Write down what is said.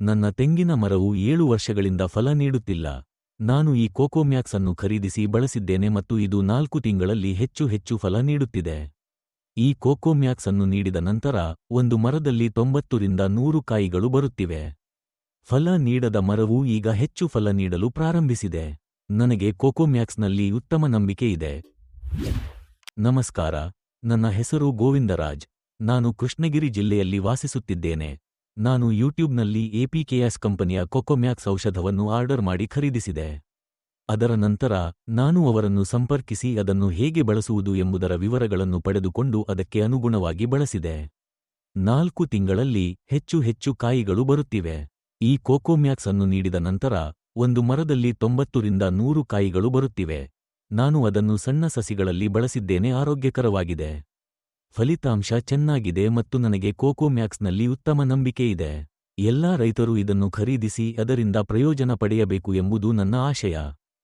ನನ್ನ ತೆಂಗಿನ ಮರವು ಏಳು ವರ್ಷಗಳಿಂದ ಫಲ ನೀಡುತ್ತಿಲ್ಲ. ನಾನು ಈ ಕೋಕೋಮ್ಯಾಕ್ಸ್ ಅನ್ನು ಖರೀದಿಸಿ ಬಳಸಿದ್ದೇನೆ ಮತ್ತು ಇದು ನಾಲ್ಕು ತಿಂಗಳಲ್ಲಿ ಹೆಚ್ಚು ಹೆಚ್ಚು ಫಲ ನೀಡುತ್ತಿದೆ. ಈ ಕೋಕೋಮ್ಯಾಕ್ಸ್ ಅನ್ನು ನೀಡಿದ ನಂತರ ಒಂದು ಮರದಲ್ಲಿ ತೊಂಬತ್ತರಿಂದ ನೂರು ಕಾಯಿಗಳು ಬರುತ್ತಿವೆ. ಫಲ ನೀಡದ ಮರವು ಈಗ ಹೆಚ್ಚು ಫಲ ನೀಡಲು ಪ್ರಾರಂಭಿಸಿದೆ. ನನಗೆ ಕೋಕೋಮ್ಯಾಕ್ಸ್ನಲ್ಲಿ ಉತ್ತಮ ನಂಬಿಕೆ ಇದೆ. ನಮಸ್ಕಾರ. ನನ್ನ ಹೆಸರು ಗೋವಿಂದರಾಜ್. ನಾನು ಕೃಷ್ಣಗಿರಿ ಜಿಲ್ಲೆಯಲ್ಲಿ ವಾಸಿಸುತ್ತಿದ್ದೇನೆ. ನಾನು ಯೂಟ್ಯೂಬ್ನಲ್ಲಿ ಎಪಿಕೆಎಸ್ ಕಂಪನಿಯ ಕೊಕೊಮ್ಯಾಕ್ಸ್ ಔಷಧವನ್ನು ಆರ್ಡರ್ ಮಾಡಿ ಖರೀದಿಸಿದೆ. ಅದರ ನಂತರ ನಾನು ಅವರನ್ನು ಸಂಪರ್ಕಿಸಿ ಅದನ್ನು ಹೇಗೆ ಬಳಸುವುದು ಎಂಬುದರ ವಿವರಗಳನ್ನು ಪಡೆದುಕೊಂಡು ಅದಕ್ಕೆ ಅನುಗುಣವಾಗಿ ಬಳಸಿದೆ. ನಾಲ್ಕು ತಿಂಗಳಲ್ಲಿ ಹೆಚ್ಚು ಹೆಚ್ಚು ಕಾಯಿಗಳು ಬರುತ್ತಿವೆ. ಈ ಕೋಕೋಮ್ಯಾಕ್ಸ್ ಅನ್ನು ನೀಡಿದ ನಂತರ ಒಂದು ಮರದಲ್ಲಿ ತೊಂಬತ್ತರಿಂದ ನೂರು ಕಾಯಿಗಳು ಬರುತ್ತಿವೆ. ನಾನು ಅದನ್ನು ಸಣ್ಣ ಸಸಿಗಳಲ್ಲಿ ಬಳಸಿದ್ದೇನೆ, ಆರೋಗ್ಯಕರವಾಗಿದೆ. ಫಲಿತಾಂಶ ಚೆನ್ನಾಗಿದೆ ಮತ್ತು ನನಗೆ ಕೋಕೋಮ್ಯಾಕ್ಸ್ನಲ್ಲಿ ಉತ್ತಮ ನಂಬಿಕೆ ಇದೆ. ಎಲ್ಲಾ ರೈತರು ಇದನ್ನು ಖರೀದಿಸಿ ಅದರಿಂದ ಪ್ರಯೋಜನ ಪಡೆಯಬೇಕು ಎಂಬುದು ನನ್ನ ಆಶಯ.